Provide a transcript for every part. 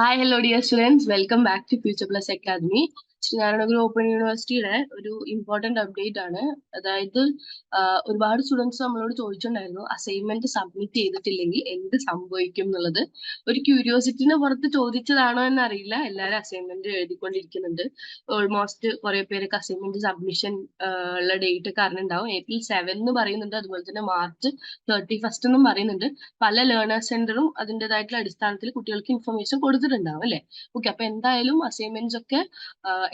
Hi, hello dear students. Welcome back to Future Plus Academy. Sreenarayanaguru open യൂണിവേഴ്സിറ്റിയുടെ ഒരു important update ആണ്. അതായത് ഒരുപാട് സ്റ്റുഡൻസ് നമ്മളോട് ചോദിച്ചിട്ടുണ്ടായിരുന്നു അസൈൻമെന്റ് സബ്മിറ്റ് ചെയ്തിട്ടില്ലെങ്കിൽ എന്ത് സംഭവിക്കും എന്നുള്ളത്? ഒരു ക്യൂരിയോസിറ്റിനെ പുറത്ത് ചോദിച്ചതാണോ എന്ന് അറിയില്ല എല്ലാവരും അസൈൻമെന്റ് എഴുതിക്കൊണ്ടിരിക്കുന്നുണ്ട്. ഓൾമോസ്റ്റ് കുറെ പേരൊക്കെ അസൈൻമെന്റ് സബ്മിഷൻ ഉള്ള ഡേറ്റ് ഒക്കെ അറിഞ്ഞിട്ടുണ്ടാവും ഏപ്രിൽ സെവൻ എന്ന് പറയുന്നുണ്ട്. അതുപോലെ തന്നെ മാർച്ച് തേർട്ടി ഫസ്റ്റ് എന്നും പറയുന്നുണ്ട്. പല ലേണേഴ്സ് സെന്ററും അതിന്റെതായിട്ടുള്ള അടിസ്ഥാനത്തിൽ കുട്ടികൾക്ക് ഇൻഫർമേഷൻ കൊടുത്തിട്ടുണ്ടാവും അല്ലെ? ഓക്കെ അപ്പൊ എന്തായാലും അസൈൻമെന്റ്സ് ഒക്കെ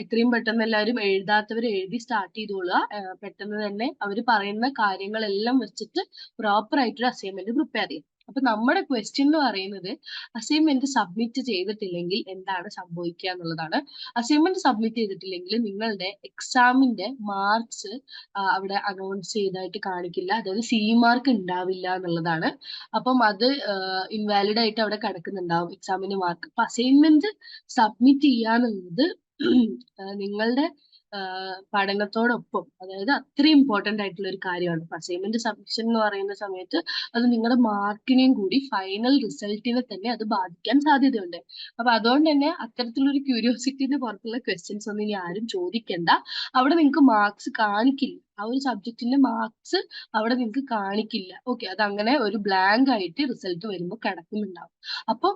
എത്രയും പെട്ടെന്ന് എല്ലാവരും എഴുതാത്തവർ എഴുതി സ്റ്റാർട്ട് ചെയ്തോളുക. പെട്ടെന്ന് തന്നെ അവർ പറയുന്ന കാര്യങ്ങളെല്ലാം വെച്ചിട്ട് പ്രോപ്പർ ആയിട്ടൊരു അസൈൻമെന്റ് പ്രിപ്പയർ ചെയ്യും. അപ്പൊ നമ്മുടെ ക്വസ്റ്റ്യൻ എന്ന് പറയുന്നത് അസൈൻമെന്റ് സബ്മിറ്റ് ചെയ്തിട്ടില്ലെങ്കിൽ എന്താണ് സംഭവിക്കുക എന്നുള്ളതാണ്. അസൈൻമെന്റ് സബ്മിറ്റ് ചെയ്തിട്ടില്ലെങ്കിൽ നിങ്ങളുടെ എക്സാമിന്റെ മാർക്സ് അവിടെ അനൗൺസ് ചെയ്തായിട്ട് കാണിക്കില്ല. അതായത് സി മാർക്ക് ഉണ്ടാവില്ല എന്നുള്ളതാണ്. അപ്പം അത് ഇൻവാലിഡ് ആയിട്ട് അവിടെ കിടക്കുന്നുണ്ടാവും. എക്സാമിന്റെ മാർക്ക് അപ്പൊ അസൈൻമെന്റ് സബ്മിറ്റ് ചെയ്യാന്നുള്ളത് നിങ്ങളുടെ പഠനത്തോടൊപ്പം അതായത് അത്രയും ഇമ്പോർട്ടന്റ് ആയിട്ടുള്ള ഒരു കാര്യമാണ്. അസൈൻമെന്റ് സബ്മിഷൻ എന്ന് പറയുന്ന സമയത്ത് അത് നിങ്ങളുടെ മാർക്കിനെയും കൂടി ഫൈനൽ റിസൾട്ടിനെ തന്നെ അത് ബാധിക്കാൻ സാധ്യതയുണ്ട്. അപ്പൊ അതുകൊണ്ട് തന്നെ അത്തരത്തിലൊരു ക്യൂരിയോസിറ്റിന്റെ പുറത്തുള്ള ക്വസ്റ്റ്യൻസ് ഒന്നും ഇനി ആരും ചോദിക്കണ്ട. അവിടെ നിങ്ങൾക്ക് മാർക്സ് കാണിക്കില്ല. ആ ഒരു സബ്ജക്റ്റിന്റെ മാർക്സ് അവിടെ നിങ്ങൾക്ക് കാണിക്കില്ല. ഓക്കെ അത് അങ്ങനെ ഒരു ബ്ലാങ്ക് ആയിട്ട് റിസൾട്ട് വരുമ്പോൾ കിടക്കുന്നുണ്ടാവും. അപ്പം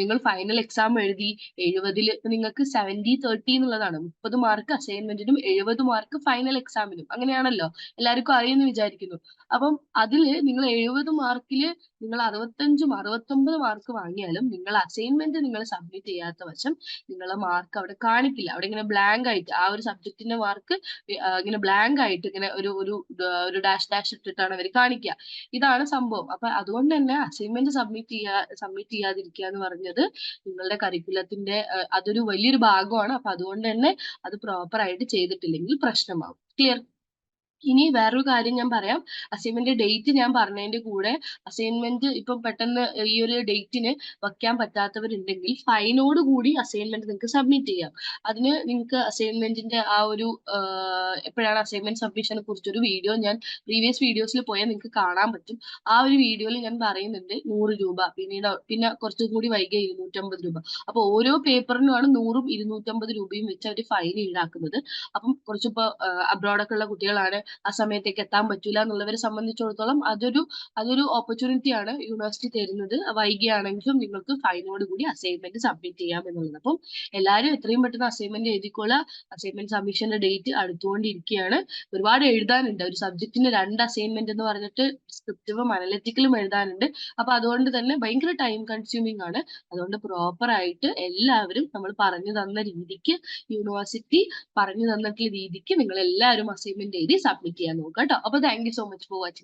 നിങ്ങൾ ഫൈനൽ എക്സാം എഴുതി എഴുപതിൽ നിങ്ങൾക്ക് സെവന്റി തേർട്ടി എന്നുള്ളതാണ്. മുപ്പത് മാർക്ക് അസൈൻമെന്റിനും എഴുപത് മാർക്ക് ഫൈനൽ എക്സാമിനും അങ്ങനെയാണല്ലോ? എല്ലാവർക്കും അറിയുമെന്ന് വിചാരിക്കുന്നു. അപ്പം അതിൽ നിങ്ങൾ എഴുപത് മാർക്കിൽ നിങ്ങൾ അറുപത്തഞ്ചും അറുപത്തൊമ്പത് മാർക്ക് വാങ്ങിയാലും നിങ്ങൾ അസൈൻമെന്റ് നിങ്ങൾ സബ്മിറ്റ് ചെയ്യാത്ത വശം നിങ്ങളെ മാർക്ക് അവിടെ കാണിക്കില്ല. അവിടെ ഇങ്ങനെ ബ്ലാങ്ക് ആയിട്ട് ആ ഒരു സബ്ജക്റ്റിന്റെ മാർക്ക് ഇങ്ങനെ ബ്ലാങ്ക് ആയിട്ട് ഇങ്ങനെ ഒരു ഒരു ഒരു ഡാഷ് ഡാഷ് ഇട്ടിട്ടാണ് അവർ കാണിക്കുക ഇതാണ് സംഭവം. അപ്പൊ അതുകൊണ്ട് തന്നെ അസൈൻമെന്റ് സബ്മിറ്റ് ചെയ്യാ സബ്മിറ്റ് ചെയ്യാതിരിക്കുക എന്ന് പറഞ്ഞത് നിങ്ങളുടെ കരിക്കുലത്തിന്റെ അതൊരു വലിയൊരു ഭാഗമാണ്. അപ്പൊ അതുകൊണ്ട് തന്നെ അത് പ്രോപ്പർ ആയിട്ട് ചെയ്തിട്ടില്ലെങ്കിൽ പ്രശ്നമാവും. ക്ലിയർ ഇനി വേറൊരു കാര്യം ഞാൻ പറയാം. അസൈൻമെന്റ് ഡേറ്റ് ഞാൻ പറഞ്ഞതിന്റെ കൂടെ അസൈൻമെന്റ് ഇപ്പൊ പെട്ടെന്ന് ഈ ഒരു ഡേറ്റിന് വെക്കാൻ പറ്റാത്തവരുണ്ടെങ്കിൽ ഫൈനോട് കൂടി അസൈൻമെന്റ് നിങ്ങൾക്ക് സബ്മിറ്റ് ചെയ്യാം. അതിന് നിങ്ങൾക്ക് അസൈൻമെന്റിന്റെ ആ ഒരു എപ്പോഴാണ് അസൈൻമെന്റ് സബ്മിഷനെ കുറിച്ചൊരു വീഡിയോ ഞാൻ പ്രീവിയസ് വീഡിയോസിൽ പോയാൽ നിങ്ങൾക്ക് കാണാൻ പറ്റും. ആ ഒരു വീഡിയോയിൽ ഞാൻ പറയുന്നുണ്ട് നൂറ് രൂപ പിന്നീട് പിന്നെ കുറച്ചും കൂടി വൈകിയ ഇരുന്നൂറ്റമ്പത് രൂപ. അപ്പൊ ഓരോ പേപ്പറിനുമാണ് നൂറും ഇരുന്നൂറ്റമ്പത് രൂപയും വെച്ച് അവർ ഫൈൻ ഈടാക്കുന്നത്. അപ്പം കുറച്ചിപ്പോ അബ്രോഡൊക്കെ ഉള്ള കുട്ടികളാണ് ആ സമയത്തേക്ക് എത്താൻ പറ്റൂല എന്നുള്ളവരെ സംബന്ധിച്ചിടത്തോളം അതൊരു അതൊരു ഓപ്പർച്യൂണിറ്റി ആണ് യൂണിവേഴ്സിറ്റി തരുന്നത്. വൈകിയാണെങ്കിലും നിങ്ങൾക്ക് ഫൈനോട് കൂടി അസൈൻമെന്റ് സബ്മിറ്റ് ചെയ്യാം എന്നുള്ളത്. അപ്പം എല്ലാവരും എത്രയും പെട്ടെന്ന് അസൈൻമെന്റ് എഴുതിക്കോളുക അസൈൻമെന്റ് സബ്മിഷന്റെ ഡേറ്റ് അടുത്തുകൊണ്ടിരിക്കുകയാണ്. ഒരുപാട് എഴുതാനുണ്ട്. ഒരു സബ്ജക്റ്റിന് രണ്ട് അസൈൻമെന്റ് എന്ന് പറഞ്ഞിട്ട് ഡിസ്ക്രിപ്റ്റീവും അനലറ്റിക്കലും എഴുതാനുണ്ട്. അപ്പൊ അതുകൊണ്ട് തന്നെ ഭയങ്കര ടൈം കൺസ്യൂമിംഗ് ആണ്. അതുകൊണ്ട് പ്രോപ്പർ ആയിട്ട് എല്ലാവരും നമ്മൾ പറഞ്ഞു തന്ന രീതിക്ക് യൂണിവേഴ്സിറ്റി പറഞ്ഞു തന്നിട്ടുള്ള രീതിക്ക് നിങ്ങൾ എല്ലാവരും അസൈൻമെന്റ് എഴുതി സബ്മിറ്റ് ചെയ്യാൻ നോക്കുക കേട്ടോ? അപ്പൊ thank you so much for watching